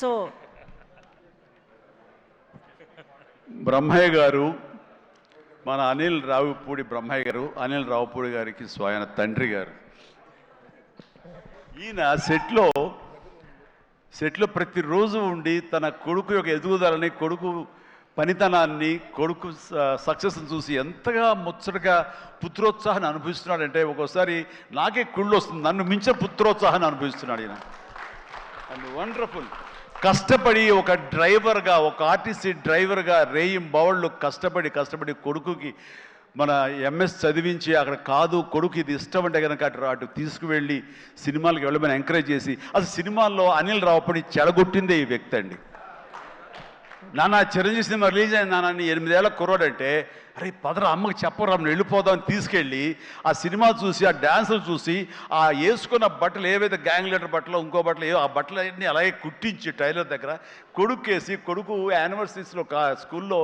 So. Brahmaiah గారు మన అనిల్ రావుపూడి బ్రహ్మయ్య గారు అనిల్ రావుపూడి గారికి స్వయన తండ్రి గారు. ఈయన సెట్లో సెట్లో ప్రతిరోజు ఉండి తన కొడుకు యొక్క ఎదుగుదలని కొడుకు పనితనాన్ని కొడుకు సక్సెస్ చూసి ఎంతగా ముచ్చటగా పుత్రోత్సాహాన్ని అనుభవిస్తున్నాడంటే ఒక్కోసారి నాకే కుళ్ళు వస్తుంది నన్ను మించిన పుత్రోత్సాహాన్ని అనుభవిస్తున్నాడు ఈయన. అండ్ వండర్ఫుల్ కష్టపడి ఒక డ్రైవర్గా ఒక ఆర్టీసీ డ్రైవర్గా రేయిం బౌళ్ళు కష్టపడి కష్టపడి కొడుకుకి మన ఎంఎస్ చదివించి అక్కడ కాదు కొడుకు ఇది ఇష్టం అంటే కనుక అటు అటు తీసుకువెళ్ళి సినిమాలకు వెళ్ళమని ఎంకరేజ్ చేసి అసలు సినిమాల్లో అనిల్ రావుపడి చెడగొట్టిందే ఈ వ్యక్తి అండి. నాన్న చిరంజీవి సినిమా రిలీజ్ అయింది నాన్న నీ ఎనిమిదేళ్ళ కుర్రాడంటే అరే పదరా అమ్మకి చెప్పరా మనం వెళ్ళిపోదాం అని తీసుకెళ్ళి ఆ సినిమా చూసి ఆ డ్యాన్సులు చూసి ఆ వేసుకున్న బట్టలు ఏవైతే గ్యాంగ్ లీడర్ బట్టలు ఇంకో బట్టలు ఏవో ఆ బట్టలు అన్నీ అలాగే కుట్టించి టైలర్ దగ్గర కొడుకేసి కొడుకు యానివర్సరీస్లో కా స్కూల్లో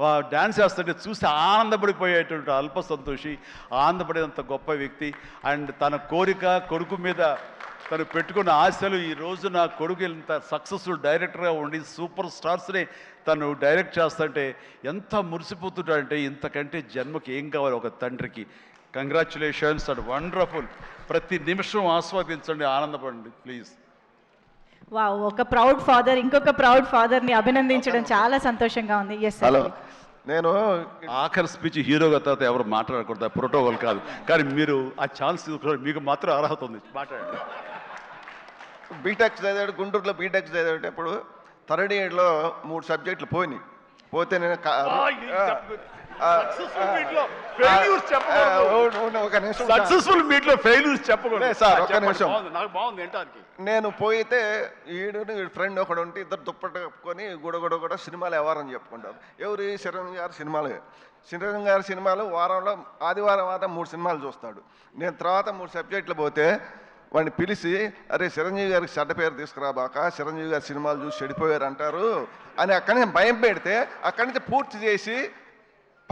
డ్యాన్స్ చేస్తుంటే చూసి ఆనందపడిపోయేటువంటి అల్ప సంతోషి ఆనందపడేంత గొప్ప వ్యక్తి. అండ్ తన కోరిక కొడుకు మీద తను పెట్టుకున్న ఆశలు ఈ రోజు నా కొడుకు ఇంత సక్సెస్ఫుల్ డైరెక్టర్గా ఉండి సూపర్ స్టార్స్ని తను డైరెక్ట్ చేస్తుంటే ఎంత మురిసిపోతుంటాడంటే ఇంతకంటే జన్మకి ఏం కావాలి ఒక తండ్రికి. Congratulations and wonderful. ప్రతి నిమిషం ఆస్వాదించండి ఆనందపడండి ప్లీజ్. వా ఒక ప్రౌడ్ ఫాదర్ ఇంకొక ప్రౌడ్ ఫాదర్ని అభినందించడం చాలా సంతోషంగా ఉంది. Yes hello. నేను ఆఖరి స్పీచ్ హీరోగా తర్వాత ఎవరు మాట్లాడకూడదు ప్రోటోకాల్ కాదు. కానీ మీరు ఆ ఛాన్స్ మీకు మాత్రం అర్హత ఉంది. మాట్లాడండి. బీటెక్ చదివాడు గుంటూరులో బీటెక్ చదివేటప్పుడు థర్డ్ ఇయర్లో మూడు సబ్జెక్టులు పోయినాయి. పోతే నేను Successful meet లో ఒక సక్సెస్ఫుల్ ఫెయిల్యూర్స్ చెప్పకూడదు. సార్, ఒక్క చెప్పండి. నిమిషం. బాగుంది, నాకు బాగుంది నేను పోయితే ఈడు వీడి ఫ్రెండ్ ఒకడు ఉంటే ఇద్దరు దుప్పట్టు కప్పుకొని గుడగుడ కూడా సినిమాలు ఎవరని చెప్పుకుంటారు ఎవరు? చిరంజీవి గారి సినిమాలు. చిరంజీవి గారి సినిమాలు వారంలో ఆదివారం వారం మూడు సినిమాలు చూస్తాడు. నేను తర్వాత మూడు సబ్జెక్టులు పోతే వాడిని పిలిచి అరే చిరంజీవి గారికి చెడ్డ పేరు తీసుకురాబాక చిరంజీవి గారి సినిమాలు చూసి చెడిపోయారు అంటారు అని అక్కడి నుంచి భయం పెడితే అక్కడి నుంచి పూర్తి చేసి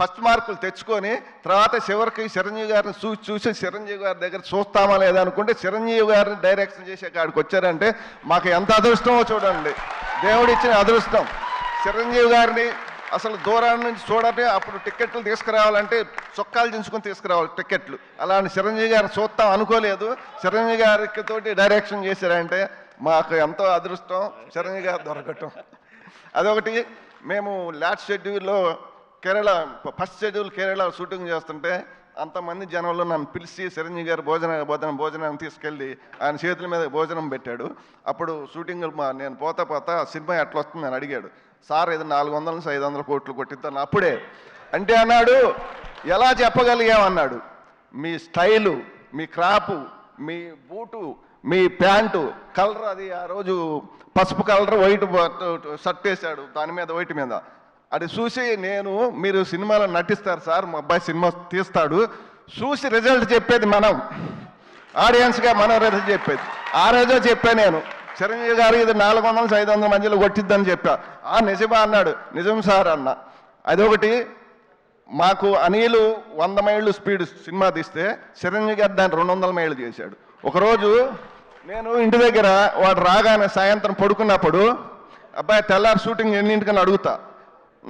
ఫస్ట్ మార్కులు తెచ్చుకొని తర్వాత చివరికి చిరంజీవి గారిని చూసి చూసి చిరంజీవి గారి దగ్గర చూస్తామా లేదా అనుకుంటే చిరంజీవి గారిని డైరెక్షన్ చేసే కాడికి వచ్చారంటే మాకు ఎంత అదృష్టమో చూడండి. దేవుడిచ్చిన అదృష్టం. చిరంజీవి గారిని అసలు దూరాన్ని నుంచి చూడండి అప్పుడు టికెట్లు తీసుకురావాలంటే చొక్కాలు దించుకొని తీసుకురావాలి టిక్కెట్లు. అలాంటి చిరంజీవి గారిని చూస్తాం అనుకోలేదు. చిరంజీవి గారికి తోటి డైరెక్షన్ చేశారంటే మాకు ఎంతో అదృష్టం. చిరంజీవి గారు దొరకటం. అదొకటి. మేము లాస్ట్ షెడ్యూల్లో Kerala first schedule Kerala shooting చేస్తుంటే అంతమంది జనంలో నన్ను పిలిచి చిరంజీవి గారు భోజన భోజనం భోజనం తీసుకెళ్ళి ఆయన చేతుల మీద భోజనం పెట్టాడు. అప్పుడు షూటింగ్ మా నేను పోతా పోతా సినిమా ఎట్లా వస్తుంది అని అడిగాడు. సార్ ఇది నాలుగు వందల నుంచి ఐదు వందల కోట్లు కొట్టిద్దాను అప్పుడే. అంటే అన్నాడు ఎలా చెప్పగలిగామన్నాడు మీ స్టైలు మీ క్రాపు మీ బూటు మీ ప్యాంటు కలర్ అది ఆ రోజు పసుపు కలర్ వైట్ షర్ట్ వేశాడు. దాని మీద వైట్ మీద. అది చూసి నేను మీరు సినిమాలో నటిస్తారు సార్ మా అబ్బాయి సినిమా తీస్తాడు. చూసి రిజల్ట్ చెప్పేది మనం. ఆడియన్స్గా మనం రిజల్ట్ చెప్పేది. ఆ రోజే చెప్పా నేను. చిరంజీవి గారు ఇది నాలుగు వందల ఐదు వందల మధ్యలో కొట్టిద్దని చెప్పా. ఆ నిజమా అన్నాడు. నిజం సార్ అన్న. అదొకటి మాకు అనిలు వంద మైళ్ళు స్పీడ్ సినిమా తీస్తే చిరంజీవి గారు దాన్ని రెండు వందల మైళ్ళు చేశాడు. ఒకరోజు నేను ఇంటి దగ్గర వాడు రాగానే సాయంత్రం పడుకున్నప్పుడు అబ్బాయి తెల్లారి షూటింగ్ ఎన్నింటికని అడుగుతా.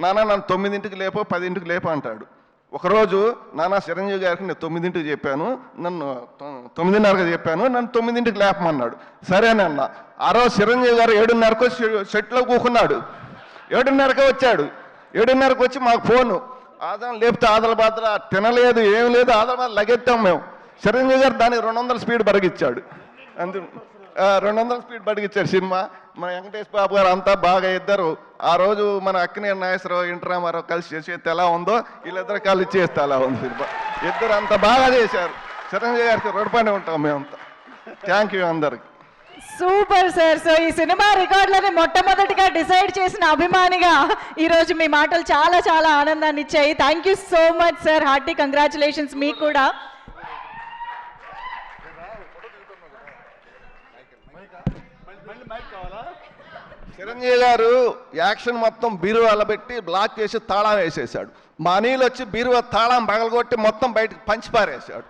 నాన్న నన్ను తొమ్మిదింటికి లేపో పదింటికి లేపో అంటాడు. ఒకరోజు నాన్న చిరంజీవి గారికి నేను తొమ్మిదింటికి చెప్పాను నన్ను తొమ్మిదిన్నరకు చెప్పాను నన్ను తొమ్మిదింటికి లేపమన్నాడు. సరేనన్న ఆ రోజు చిరంజీవి గారు ఏడున్నరకు షెట్లో కూకున్నాడు. ఏడున్నరకే వచ్చాడు. ఏడున్నరకు వచ్చి మాకు ఫోను. ఆదాం లేపితే ఆదల బాధల తినలేదు ఏం లేదు ఆదల బాధ లగెత్తాం మేము. చిరంజీవి గారు దానికి రెండు వందల స్పీడ్ బరిగిచ్చాడు. అందు రెండు వందల స్పీడ్ బడిగిచ్చాడు సినిమా. మన వెంకటేష్ బాబు గారు అంతా బాగా ఇద్దరు ఆ రోజు మన అక్కినేని నాగేశ్వరరావు ఇంటరామారావు కలిసి చేసేది ఎలా ఉందో వీళ్ళిద్దరు కలిసి చేస్తే అలా ఉంది సినిమా. ఇద్దరు అంత బాగా చేశారు. చిరంజీవి గారికి రుణపడి ఉంటాం మేమంతా. థ్యాంక్ యూ అందరికి. సూపర్ సార్ సో ఈ సినిమా రికార్డులని మొట్టమొదటిగా డిసైడ్ చేసిన అభిమానిగా ఈరోజు మీ మాటలు చాలా చాలా ఆనందాన్ని ఇచ్చాయి. Thank you so much sir hearty congratulations మీకు కూడా. చిరంజీవి గారు యాక్షన్ మొత్తం బీరువాలో పెట్టి బ్లాక్ చేసి తాళం వేసేసాడు మా అనిల్ వచ్చి బీరువా తాళం పగలగొట్టి మొత్తం బయటకు పంచి పారేశాడు.